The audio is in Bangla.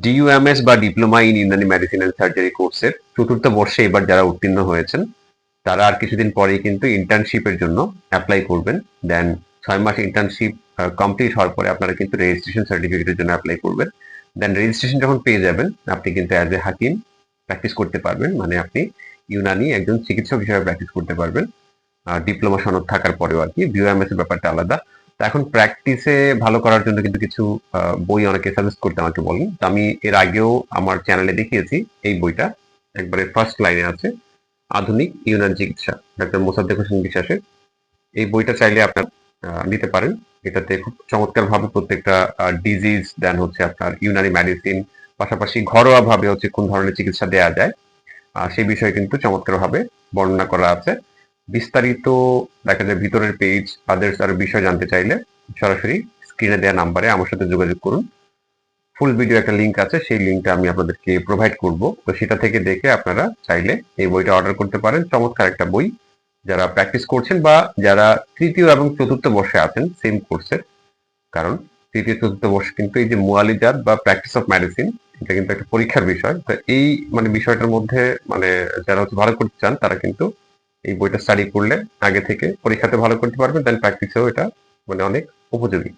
ডিইউএমএস বা diploma in Unani medicine and surgery কোর্সের চতুর্থ বর্ষে এবার যারা উত্তীর্ণ হয়েছেন, তারা আর কিছুদিন পরেই কিন্তু ইন্টার্নশিপের জন্য অ্যাপ্লাই করবেন। দেন ছয় মাস ইন্টার্নশিপ কমপ্লিট হওয়ার পরে আপনারা কিন্তু রেজিস্ট্রেশন সার্টিফিকেটের জন্য অ্যাপ্লাই করবেন। দেন রেজিস্ট্রেশন যখন পেয়ে যাবেন, আপনি কিন্তু অ্যাজ এ হাকিম প্র্যাকটিস করতে পারবেন। মানে আপনি ইউনানি একজন চিকিৎসক হিসেবে প্র্যাকটিস করতে পারবেন। ডিপ্লোমা সনদ থাকার পরেও আর কি বিওএমএস এর ব্যাপারটা আলাদা। এখন প্র্যাকটিসে ভালো করার জন্য কিন্তু কিছু বই অনেকে সাজেস্ট করতে আমাকে বলেন। তো আমি এর আগেও আমার চ্যানেলে দেখিয়েছি এই বইটা। একবারে ফার্স্ট লাইনে আছে, আধুনিক ইউনান চিকিৎসা ডাক্তার মোসাদ্দেক হোসেন বিশ্বাসের। এই বইটা চাইলে আপনার নিতে পারেন। এটাতে খুব চমৎকার ভাবে প্রত্যেকটা ডিজিজ দেন হচ্ছে আপনার ইউনানি মেডিসিন পাশাপাশি ঘরোয়া ভাবে হচ্ছে কোন ধরনের চিকিৎসা দেওয়া যায়। সেই বিষয়ে কিন্তু চমৎকার ভাবে বর্ণনা করা আছে। বিস্তারিত দেখা যায় ভিতরের পেজ আদার্স আরও বিষয় জানতে চাইলে সরাসরি স্ক্রিনে দেওয়া নাম্বারে আমার সাথে যোগাযোগ করুন। ফুল ভিডিও একটা লিংক আছে, সেই লিঙ্কটা আমি আপনাদেরকে প্রোভাইড করব। তো সেটা থেকে দেখে আপনারা চাইলে এই বইটা অর্ডার করতে পারেন। চমৎকার একটা বই। যারা প্র্যাকটিস করছেন বা যারা তৃতীয় এবং চতুর্থ বর্ষে আছেন সেম কোর্সের কারণ তৃতীয়, চতুর্থ বর্ষে কিন্তু এই যে মুয়ালিজাত বা প্র্যাকটিস অফ মেডিসিন এটা কিন্তু একটা পরীক্ষার বিষয়। তো এই মানে বিষয়টার মধ্যে মানে যারা হচ্ছে ভালো করতে চান, তারা কিন্তু এই বইটা স্টাডি করলে আগে থেকে পরীক্ষাতে ভালো করতে পারবেন দেন প্র্যাকটিসেও এটা মানে অনেক উপযোগী।